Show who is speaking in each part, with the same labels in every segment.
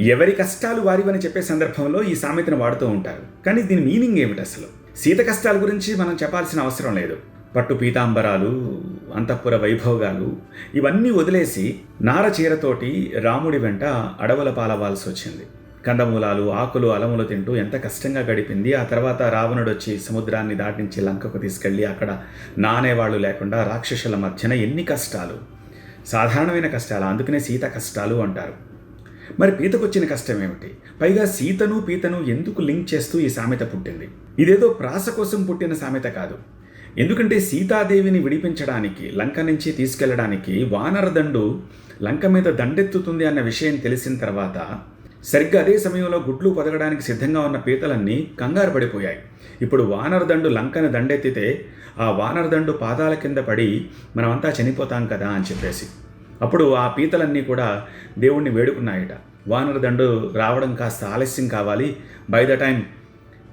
Speaker 1: ఎవరి కష్టాలు వారివని చెప్పే సందర్భంలో ఈ సామెతను వాడుతూ ఉంటారు. కానీ దీని మీనింగ్ ఏమిటి అసలు? సీత కష్టాల గురించి మనం చెప్పాల్సిన అవసరం లేదు. పట్టు పీతాంబరాలు అంతఃపుర వైభోగాలు ఇవన్నీ వదిలేసి నార చీరతోటి రాముడి వెంట అడవుల పాలవాల్సి వచ్చింది. కందమూలాలు ఆకులు అలములు తింటూ ఎంత కష్టంగా గడిపింది ఆ తర్వాత రావణుడు వచ్చి సముద్రాన్ని దాటించి లంకకు తీసుకెళ్ళి అక్కడ నానేవాళ్ళు లేకుండా రాక్షసుల మధ్యన ఎన్ని కష్టాలు? సాధారణమైన కష్టాలు? అందుకనే సీత కష్టాలు అంటారు. మరి పీతకొచ్చిన కష్టమేమిటి కష్టం ఏమిటి? పైగా సీతను పీతను ఎందుకు లింక్ చేస్తూ ఈ సామెత పుట్టింది? ఇదేదో ప్రాస కోసం పుట్టిన సామెత కాదు. ఎందుకంటే సీతాదేవిని విడిపించడానికి లంక నుంచి తీసుకెళ్ళడానికి వానరదండు లంక మీద దండెత్తుతుంది అన్న విషయం తెలిసిన తర్వాత సరిగ్గా అదే సమయంలో గుడ్లు పొదగడానికి సిద్ధంగా ఉన్న పీతలన్నీ కంగారు పడిపోయాయి. ఇప్పుడు వానరదండు లంకను దండెత్తితే ఆ వానరదండు పాదాల కింద పడి మనమంతా చనిపోతాం కదా అని చెప్పేసి. అప్పుడు ఆ పీతలన్నీ కూడా దేవుణ్ణి వేడుకున్నాయట. వానరదండు రావడం కాస్త ఆలస్యం కావాలి. బై ద టైం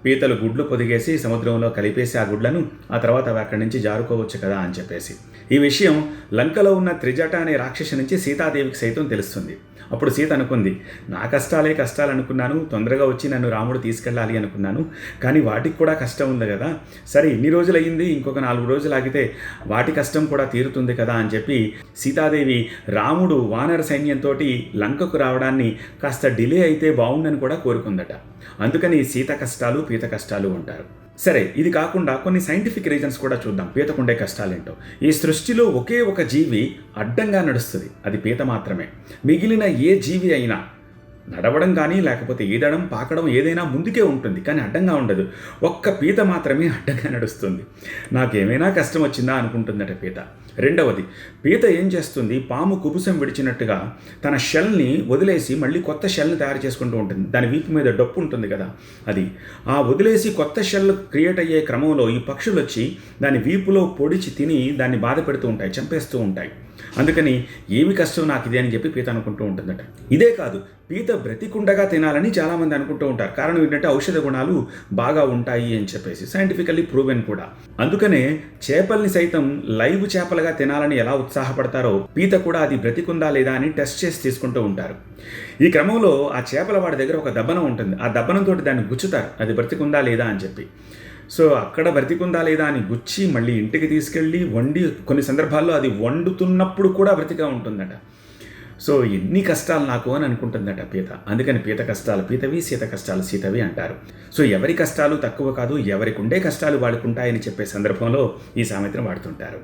Speaker 1: పీతలు గుడ్లు పొదిగేసి సముద్రంలో కలిపేసి ఆ గుడ్లను ఆ తర్వాత అవి అక్కడి నుంచి జారుకోవచ్చు కదా అని చెప్పేసి. ఈ విషయం లంకలో ఉన్న త్రిజట అనే రాక్షసి నుంచి సీతాదేవికి సైతం తెలుస్తుంది. అప్పుడు సీత అనుకుంది నా కష్టాలే కష్టాలు అనుకున్నాను తొందరగా వచ్చి నన్ను రాముడు తీసుకెళ్ళాలి అనుకున్నాను కానీ వాటికి కూడా కష్టం ఉంది కదా. సరే ఇన్ని రోజులు అయ్యింది ఇంకొక నాలుగు రోజులు ఆగితే వాటి కష్టం కూడా తీరుతుంది కదా అని చెప్పి సీతాదేవి రాముడు వానర సైన్యంతో లంకకు రావడాన్ని కాస్త డిలే అయితే బాగుందని కూడా కోరుకుందట. అందుకని సీత కష్టాలు పీత కష్టాలు ఉంటారు. సరే ఇది కాకుండా కొన్ని సైంటిఫిక్ రీజన్స్ కూడా చూద్దాం. పీతకుండే కష్టాలేంటో? ఈ సృష్టిలో ఒకే ఒక జీవి అడ్డంగా నడుస్తుంది. అది పీత మాత్రమే. మిగిలిన ఏ జీవి అయినా నడవడం కానీ లేకపోతే ఈదడం పాకడం ఏదైనా ముందుకే ఉంటుంది కానీ అడ్డంగా ఉండదు. ఒక్క పీత మాత్రమే అడ్డంగా నడుస్తుంది. నాకేమైనా కష్టం వచ్చిందా అనుకుంటుందట పీత. రెండవది పీత ఏం చేస్తుంది? పాము కుబుసం విడిచినట్టుగా తన షెల్ని వదిలేసి మళ్ళీ కొత్త షెల్ని తయారు చేసుకుంటూ ఉంటుంది. దాని వీపు మీద డప్పు ఉంటుంది కదా. అది ఆ వదిలేసి కొత్త షెల్ క్రియేట్ అయ్యే క్రమంలో ఈ పక్షులు వచ్చి దాని వీపులో పొడిచి తిని దాన్ని బాధ పెడుతూ ఉంటాయి చంపేస్తూ ఉంటాయి. అందుకని ఏమి కష్టం నాకు ఇదే అని చెప్పి పీత అనుకుంటూ ఉంటుందట. ఇదే కాదు పీత బ్రతికుండగా తినాలని చాలామంది అనుకుంటూ ఉంటారు. కారణం ఏంటంటే ఔషధ గుణాలు బాగా ఉంటాయి అని చెప్పేసి సైంటిఫికల్లీ ప్రూవెన్ కూడా. అందుకనే చేపల్ని సైతం లైవ్ చేపలుగా తినాలని ఎలా ఉత్సాహపడతారో పీత కూడా అది బ్రతికుందా లేదా అని టెస్ట్ చేసి తీసుకుంటూ ఉంటారు. ఈ క్రమంలో ఆ చేపల వాడి దగ్గర ఒక దబ్బనం ఉంటుంది. ఆ దబ్బనంతో దాన్ని గుచ్చుతారు. అది బ్రతికుందా లేదా అని చెప్పి. సో అక్కడ బ్రతికుందా లేదా అని గుచ్చి మళ్ళీ ఇంటికి తీసుకెళ్ళి వండి కొన్ని సందర్భాల్లో అది వండుతున్నప్పుడు కూడా బ్రతిగా ఉంటుందట. సో ఎన్ని కష్టాలు నాకు అని అనుకుంటుందట పీత. అందుకని పీత కష్టాలు పీతవి సీత కష్టాలు సీతవి అంటారు. సో ఎవరి కష్టాలు తక్కువ కాదు ఎవరికి ఉండే కష్టాలు వాడుకుంటాయని చెప్పే సందర్భంలో ఈ సామెతను వాడుతుంటారు.